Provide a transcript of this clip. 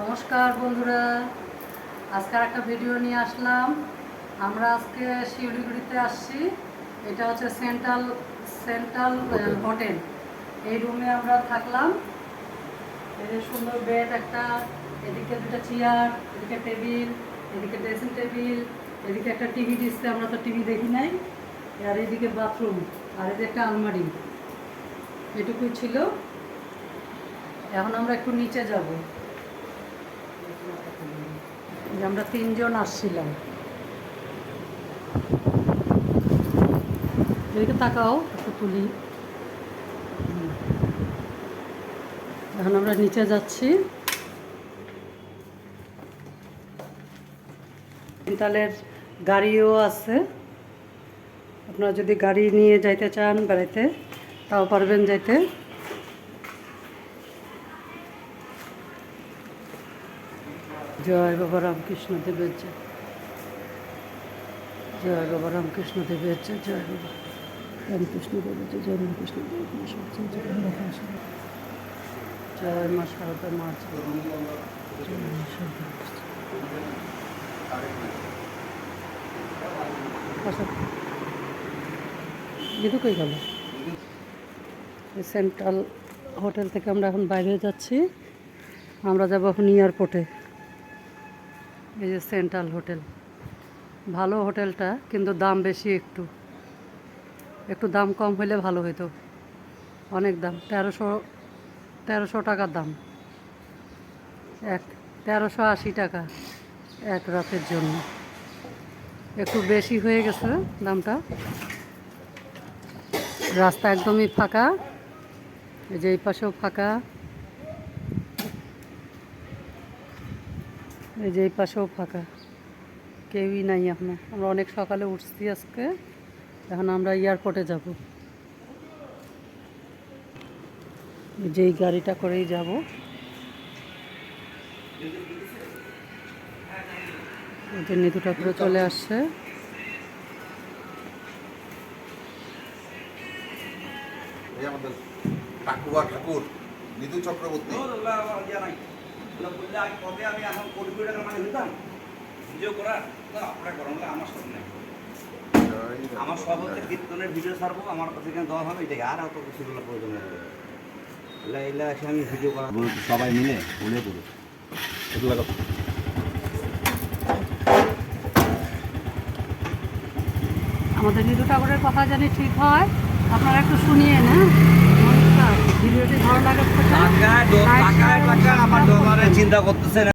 নমস্কার বন্ধুরা। আজকের একটা ভিডিও নিয়ে আসলাম। আমরা আজকে শিউলিগুড়িতে আসছি। এটা হচ্ছে সেন্ট্রাল সেন্ট্রাল হোটেল এই রুমে আমরা থাকলাম। যে সুন্দর বেড একটা এদিকে দুটা চেয়ার এদিকে টেবিল এদিকে ড্রেসিং টেবিল এদিকে একটা টিভি দিচ্ছে আমরা তো টিভি দেখি নাই। আর এদিকে বাথরুম আর এদিকে একটা আলমারি। এটুকুই ছিল। এখন আমরা একটু নিচে যাব। আমরা তিনজন আসছিলাম। এদিকে তাকাও, একটু তুলি। এখন আমরা নিচে যাচ্ছি। তিনতালের গাড়িও আছে। আপনারা যদি গাড়ি নিয়ে যাইতে চান বেড়াইতে, তাও পারবেন যাইতে। জয় বাবা রামকৃষ্ণ দেবের জয়। জয় বাবা রামকৃষ্ণ দেবের জয় জয় বাবা রামকৃষ্ণ দেবের জয় জয় রামকৃষ্ণ জয় মা। জয়। মা বিদু কই গেল? সেন্ট্রাল হোটেল থেকে আমরা এখন বাইরে যাচ্ছি। আমরা যাব এখন এয়ারপোর্টে। এই যে সেন্ট্রাল হোটেল। ভালো হোটেলটা, কিন্তু দাম বেশি একটু। একটু দাম কম হইলে ভালো হইতো। অনেক দাম। তেরোশো তেরোশো টাকার দাম। এক, তেরোশো আশি টাকা এক রাতের জন্য। একটু বেশি হয়ে গেছে দামটা। রাস্তা একদমই ফাঁকা। এই যে এই পাশেও ফাঁকা। এই যে এই পাশেও ফাঁকা। কেউই নাই এখনও। আমরা অনেক সকালে উঠছি আজকে। এখন আমরা এয়ারপোর্টে যাব। এই যে গাড়িটা করেই যাব। যে নিতু ঠাকুরে চলে আসছে। এই আমাদের ঠাকুর নিধু চক্রবর্তী আমি এখন কোটি কোটি টাকা মানে নিতাম ভিডিও করা না, আপনারা করেন না, আমার সব নেই। আমার সব হচ্ছে কীর্তনের ভিডিও ছাড়বো আমার কাছে এখানে দেওয়া হবে? এটাকে আর অত কিছুগুলো প্রয়োজন এলা এলা এসে আমি ভিডিও করা সবাই মিলে বলে এগুলো আমাদের নিতু ঠাকুরের কথা জানি ঠিক হয়? আপনারা একটু শুনিয়ে না নমস্কার ভিডিওটি ভালো লাগে টাকায় দ- টাকায় টাকা আমার ডলারে চিন্তা করতেছেন?